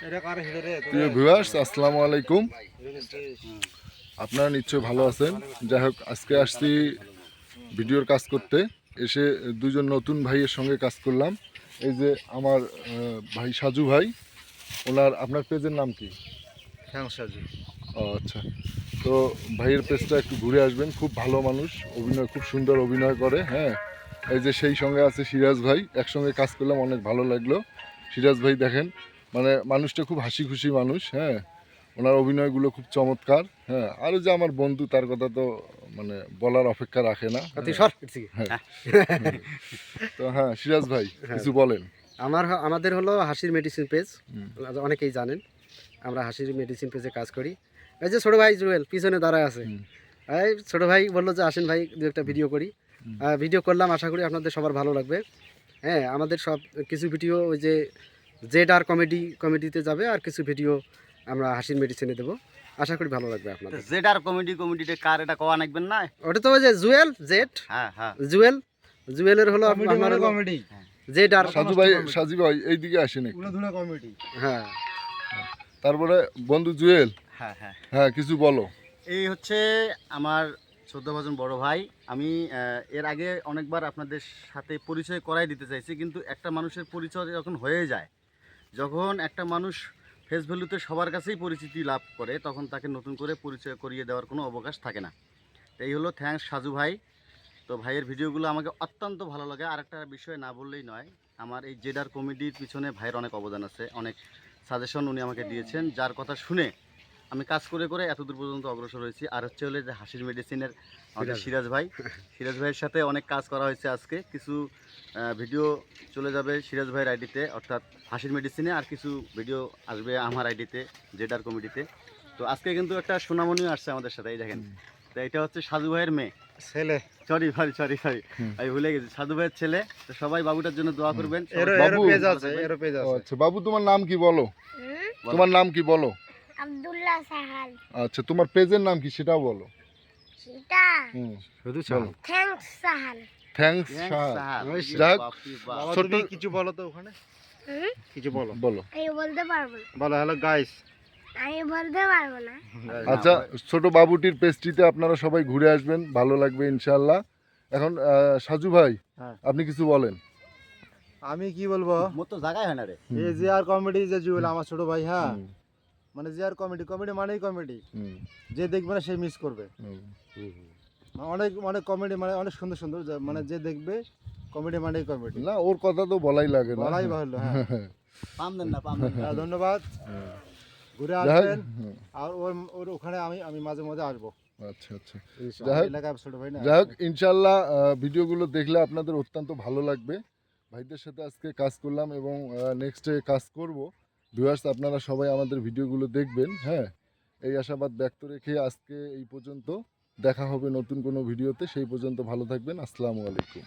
প্রিয় ভিউয়ার্স আসসালামু আলাইকুম। আপনারা নিশ্চয়ই ভালো আছেন। যাই হোক আজকে আসছি ভিডিওর কাজ করতে। এসে দুজন নতুন ভাইয়ের সঙ্গে কাজ করলাম। এই যে আমার ভাই সাজু ভাই ওনার আপনার পেজের নাম কি? সাজু। ও আচ্ছা। তো ভাইয়ের পেজটা একটু ঘুরে আসবেন। খুব ভালো মানুষ অভিনয় খুব সুন্দর অভিনয় করে হ্যাঁ। এই যে সেই সঙ্গে আছে সিরাজ ভাই একসঙ্গে কাজ করলাম অনেক ভালো লাগল। সিরাজ ভাই দেখেন মানে মানুষটা খুব হাসি খুশি মানুষ হ্যাঁ। ওনার অভিনয়গুলো খুব চমৎকার হ্যাঁ। আরও যে আমার বন্ধু তার কথা তো মানে বলার অপেক্ষা রাখে না। হ্যাঁ। তো হ্যাঁ সিরাজ ভাই কিছু বলেন। আমার আমাদের হলো হাসির মেডিসিন পেজ অনেকেই জানেন আমরা হাসির মেডিসিন পেজে কাজ করি। এই যে ছোট ভাই জুয়েল পিছনে দাঁড়ায় আছে। এই ছোট ভাই বলল যে আসেন ভাই দু একটা ভিডিও করি। ভিডিও করলাম আশা করি আপনাদের সবার ভালো লাগবে। হ্যাঁ আমাদের সব কিছু ভিডিও ওই যে জেড আর কমেডি কমেডিতে যাবে আর কিছু ভিডিও আমরা হাসির মেডিসিনে দেবো। আশা করি ভালো লাগবে আপনাদের। জেড আর কমেডি কমেডিতে কার এটা কওয়া নাকবেন না? ওটা তো ওই যে জুয়েল জেড? হ্যাঁ হ্যাঁ। জুয়েল? জুয়েলের হলো আমার কমেডি। জেড আর সাজু ভাই সাজু ভাই এইদিকে আসেন একটু। উলাধুলা কমেডি। হ্যাঁ। তারপরে বন্ধু জুয়েল। হ্যাঁ হ্যাঁ। হ্যাঁ কিছু বলো। এই হচ্ছে আমার চোদ্দ বছর বড় ভাই। আমি আহ, এর আগে অনেকবার আপনাদের সাথে পরিচয় করাই দিতে চাইছি কিন্তু একটা মানুষের পরিচয় যখন হয়ে যায় যখন একটা মানুষ ফেস ভ্যালুতে সবার কাছেই পরিচিতি লাভ করে, তখন তাকে নতুন করে পরিচয় করিয়ে দেওয়ার কোনো অবকাশ থাকে না। এই হলো থ্যাংকস সাজু ভাই। তো ভাইয়ের ভিডিওগুলো আমাকে অত্যন্ত ভালো লাগে। আর একটা বিষয় না বললেই নয়, আমার এই জেডার কমেডির পিছনে ভাইয়ের অনেক অবদান আছে, অনেক সাজেশন উনি আমাকে দিয়েছেন। যার কথা শুনে আমি কাজ করে করে এতদূর পর্যন্ত অগ্রসর হয়েছি। আর হচ্ছে হলে যে হাসির মেডিসিনের আমাদের সিরাজ। ভাই। সিরাজ ভাইয়ের সাথে অনেক কাজ করা হয়েছে আজকে। কিছু ভিডিও চলে যাবে সিরাজ ভাইয়ের আইডিতে অর্থাৎ হাসির মেডিসিনে আর কিছু ভিডিও আসবে আমার আইডিতে জেডার কমিটিতে তো। আজকে কিন্তু একটা সোনামণিও আসছে আমাদের সাথে এই দেখেন। তো এটা হচ্ছে সাধু ভাইয়ের মেয়ে। ছেলে। সরি সরি সরি সরি আমি ভুলে গেছি সাধু ভাইয়ের ছেলে। তো সবাই বাবুটার জন্য দোয়া করবেন। বাবু। আচ্ছা বাবু তোমার নাম কি বলো? তোমার নাম কি বলো? আব্দুল্লাহ সাহাল। আচ্ছা তোমার পেজের নাম কি সেটাও বলো। সেটা? হুম শুধু বলো। থ্যাঙ্কস সাহাল। থ্যাঙ্কস। যাক। ছোট্ট- তুমি কিছু বলো তো ওখানে? কিছু বলো। বলো। আমি বলতে পারব না। বলো হ্যালো গাইস আমি বলতে পারব না। আচ্ছা ছোট বাবুটির পেজটিতে আপনারা সবাই ঘুরে আসবেন ভালো লাগবে ইনশাল্লাহ এখন সাজু ভাই হ্যাঁ। আপনি কিছু বলেন। আমি কি বলব? মোর তো জায়গায় হয় না রে। এই যে আর কমেডি যে জুয়েল আমার ছোট ভাই হ্যাঁ। মানে যে আর কমেডি কমেডি মানেই কমেডি যে দেখবে না সে মিস করবে। মানে অনেক অনেক কমেডি মানে অনেক সুন্দর সুন্দর মানে যে দেখবে কমেডি মানেই কমেডি না ওর কথা তো বলাই লাগে না। বলাই ভালো হ্যাঁ। পাম দেন না পাম দেন না। হ্যাঁ, ধন্যবাদ। হ্যাঁ। ঘুরে আসবেন। আর ওর ওর ওখানে আমি আমি মাঝে মাঝে আসব। আচ্ছা আচ্ছা। যাই হোক। ইনশাল্লাহ ভিডিওগুলো দেখলে আপনাদের অত্যন্ত ভালো লাগবে। ভাইদের সাথে আজকে কাজ করলাম এবং নেক্সটে কাজ করব। ভিউয়ার্স আপনারা সবাই আমাদের ভিডিওগুলো দেখবেন হ্যাঁ? এই আশাবাদ ব্যক্ত রেখে আজকে এই পর্যন্ত। দেখা হবে নতুন কোনো ভিডিওতে, সেই পর্যন্ত ভালো থাকবেন। আসসালামু আলাইকুম।